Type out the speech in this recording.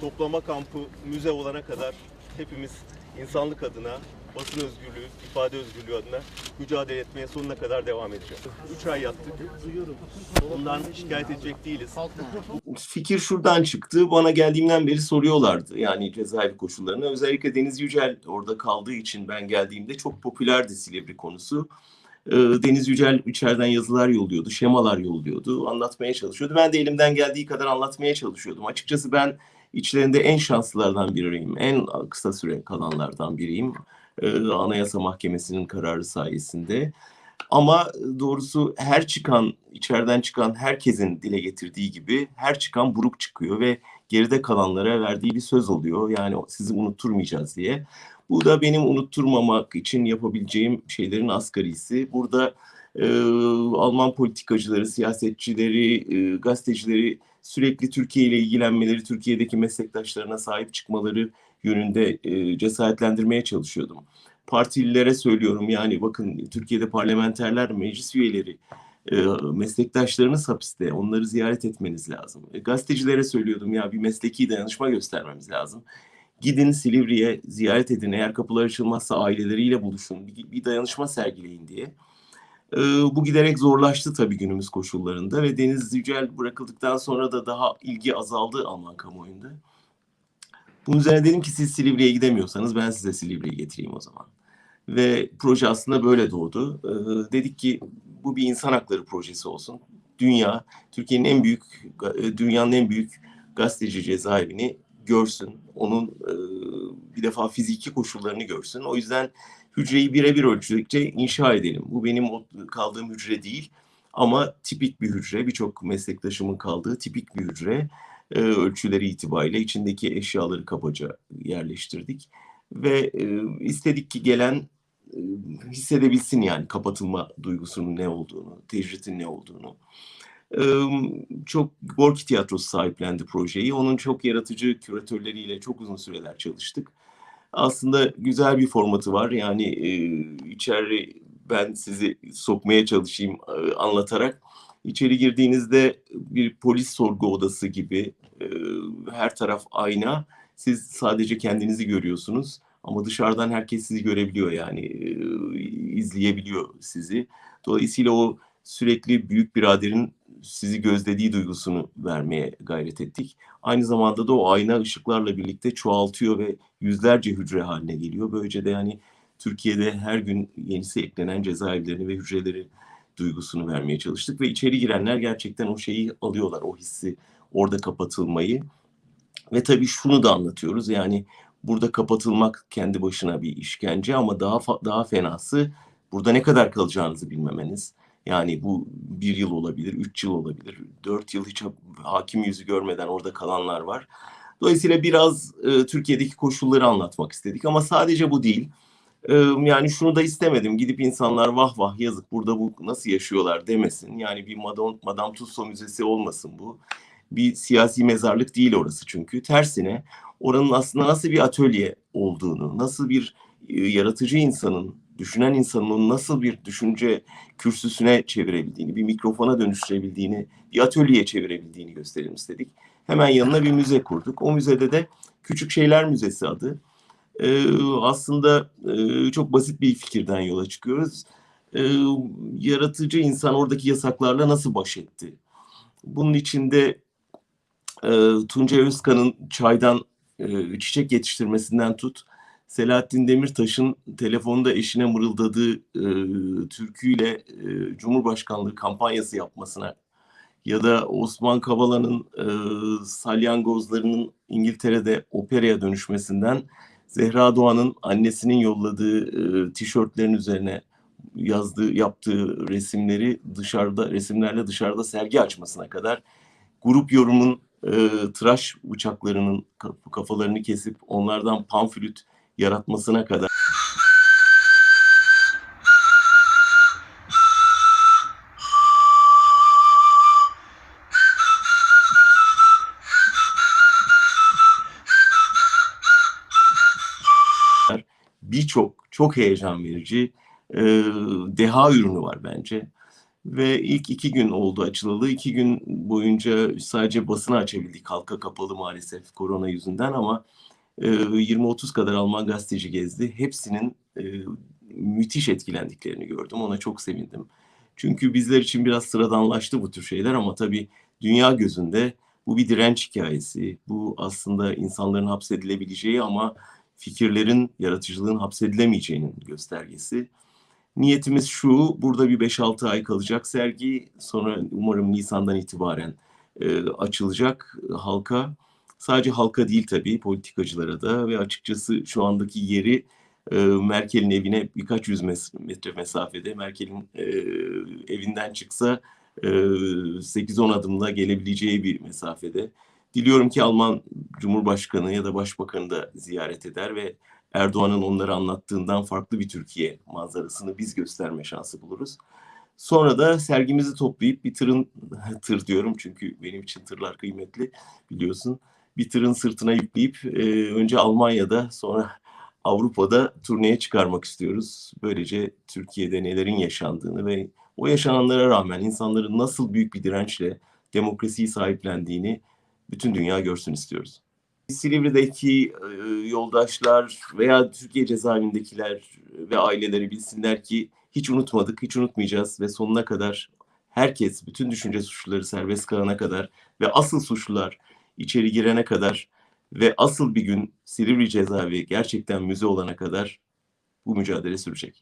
toplama kampı müze olana kadar hepimiz insanlık adına, basın özgürlüğü, ifade özgürlüğü adına mücadele etmeye sonuna kadar devam edeceğiz. 3 ay yattık. Bundan şikayet edecek değiliz. fikir şuradan çıktı. Bana geldiğimden beri soruyorlardı. Yani cezaevi koşullarını. Özellikle Deniz Yücel orada kaldığı için ben geldiğimde çok popülerdi Silivri konusu. Ee, Deniz Yücel içeriden yazılar yolluyordu, şemalar yolluyordu, anlatmaya çalışıyordu. Ben de elimden geldiği kadar anlatmaya çalışıyordum. Açıkçası ben içlerinde en şanslılardan biriyim, en kısa süre kalanlardan biriyim. Ee, Anayasa Mahkemesi'nin kararı sayesinde. Ama doğrusu her çıkan, içeriden çıkan herkesin dile getirdiği gibi her çıkan buruk çıkıyor ve geride kalanlara verdiği bir söz oluyor. Yani sizi unutturmayacağız diye. Bu da benim unutturmamak için yapabileceğim şeylerin asgarisi. Burada e, Alman politikacıları, siyasetçileri, e, gazetecileri sürekli Türkiye ile ilgilenmeleri, Türkiye'deki meslektaşlarına sahip çıkmaları yönünde e, cesaretlendirmeye çalışıyordum. Partililere söylüyorum yani bakın Türkiye'de parlamenterler, meclis üyeleri, e, meslektaşlarınız hapiste. Onları ziyaret etmeniz lazım. E, gazetecilere söylüyordum ya bir mesleki dayanışma göstermemiz lazım. Gidin Silivri'ye ziyaret edin. Eğer kapılar açılmazsa aileleriyle buluşun. Bir, bir dayanışma sergileyin diye. E, bu giderek zorlaştı tabii günümüz koşullarında ve Deniz Yücel bırakıldıktan sonra da daha ilgi azaldı Alman kamuoyunda. Bunun üzerine dedim ki siz Silivri'ye gidemiyorsanız ben size Silivri'ye getireyim o zaman. Ve proje aslında böyle doğdu. Ee, dedik ki bu bir insan hakları projesi olsun. Dünya, Türkiye'nin en büyük, e, dünyanın en büyük gazeteci cezaevini görsün. Onun e, bir defa fiziki koşullarını görsün. O yüzden hücreyi birebir ölçüdükçe inşa edelim. Bu benim kaldığım hücre değil ama tipik bir hücre. Birçok meslektaşımın kaldığı tipik bir hücre. E, ölçüleri itibariyle içindeki eşyaları kabaca yerleştirdik. Ve e, istedik ki gelen e, hissedebilsin yani kapatılma duygusunun ne olduğunu, tecritin ne olduğunu. E, çok Gorki Tiyatrosu sahiplendi projeyi. Onun çok yaratıcı küratörleriyle çok uzun süreler çalıştık. Aslında güzel bir formatı var. Yani e, içeri ben sizi sokmaya çalışayım e, anlatarak. İçeri girdiğinizde bir polis sorgu odası gibi e, her taraf ayna. Siz sadece kendinizi görüyorsunuz. Ama dışarıdan herkes sizi görebiliyor yani e, izleyebiliyor sizi. Dolayısıyla o sürekli büyük biraderin sizi gözlediği duygusunu vermeye gayret ettik. Aynı zamanda da o ayna ışıklarla birlikte çoğaltıyor ve yüzlerce hücre haline geliyor. Böylece de yani Türkiye'de her gün yenisi eklenen cezaevlerini ve hücreleri duygusunu vermeye çalıştık ve içeri girenler gerçekten o şeyi alıyorlar, o hissi, orada kapatılmayı. Ve tabii şunu da anlatıyoruz yani burada kapatılmak kendi başına bir işkence ama daha daha fenası burada ne kadar kalacağınızı bilmemeniz. Yani bu bir yıl olabilir, üç yıl olabilir, dört yıl hiç ha- hakim yüzü görmeden orada kalanlar var. Dolayısıyla biraz e, Türkiye'deki koşulları anlatmak istedik ama sadece bu değil. E, yani şunu da istemedim. Gidip insanlar vah vah yazık burada bu nasıl yaşıyorlar demesin. Yani bir Madame, Madame Tussauds müzesi olmasın bu. Bir siyasi mezarlık değil orası çünkü. Tersine oranın aslında nasıl bir atölye olduğunu, nasıl bir e, yaratıcı insanın, düşünen insanın onu nasıl bir düşünce kürsüsüne çevirebildiğini, bir mikrofona dönüştürebildiğini, bir atölyeye çevirebildiğini gösterelim istedik. Hemen yanına bir müze kurduk. O müzede de Küçük Şeyler Müzesi adı. Ee, aslında e, çok basit bir fikirden yola çıkıyoruz. Ee, yaratıcı insan oradaki yasaklarla nasıl baş etti? Bunun içinde e, Tuncay Özkan'ın çaydan e, çiçek yetiştirmesinden tut, Selahattin Demirtaş'ın telefonda eşine mırıldadığı e, türküyle e, Cumhurbaşkanlığı kampanyası yapmasına ya da Osman Kavala'nın e, salyangozlarının İngiltere'de operaya dönüşmesinden Zehra Doğan'ın annesinin yolladığı e, tişörtlerin üzerine yazdığı, yaptığı resimleri dışarıda resimlerle dışarıda sergi açmasına kadar grup yorumun e, tıraş bıçaklarının kaf- kafalarını kesip onlardan pamflüt yaratmasına kadar birçok çok heyecan verici e, deha ürünü var bence. Ve ilk iki gün oldu açılalı. İki gün boyunca sadece basını açabildik. Halka kapalı maalesef korona yüzünden ama 20-30 kadar Alman gazeteci gezdi. Hepsinin e, müthiş etkilendiklerini gördüm. Ona çok sevindim. Çünkü bizler için biraz sıradanlaştı bu tür şeyler ama tabii dünya gözünde bu bir direnç hikayesi. Bu aslında insanların hapsedilebileceği ama fikirlerin, yaratıcılığın hapsedilemeyeceğinin göstergesi. Niyetimiz şu, burada bir 5-6 ay kalacak sergi. Sonra umarım Nisan'dan itibaren e, açılacak halka. Sadece halka değil tabii, politikacılara da ve açıkçası şu andaki yeri e, Merkel'in evine birkaç yüz mes- metre mesafede. Merkel'in e, evinden çıksa e, 8-10 adımla gelebileceği bir mesafede. Diliyorum ki Alman Cumhurbaşkanı ya da Başbakanı da ziyaret eder ve Erdoğan'ın onları anlattığından farklı bir Türkiye manzarasını biz gösterme şansı buluruz. Sonra da sergimizi toplayıp bir tırın, tır diyorum çünkü benim için tırlar kıymetli biliyorsun. Bir tırın sırtına yükleyip e, önce Almanya'da sonra Avrupa'da turneye çıkarmak istiyoruz. Böylece Türkiye'de nelerin yaşandığını ve o yaşananlara rağmen insanların nasıl büyük bir dirençle demokrasiyi sahiplendiğini bütün dünya görsün istiyoruz. Silivri'deki e, yoldaşlar veya Türkiye cezaevindekiler ve aileleri bilsinler ki hiç unutmadık, hiç unutmayacağız ve sonuna kadar herkes, bütün düşünce suçluları serbest kalana kadar ve asıl suçlular içeri girene kadar ve asıl bir gün Silivri cezaevi gerçekten müze olana kadar bu mücadele sürecek.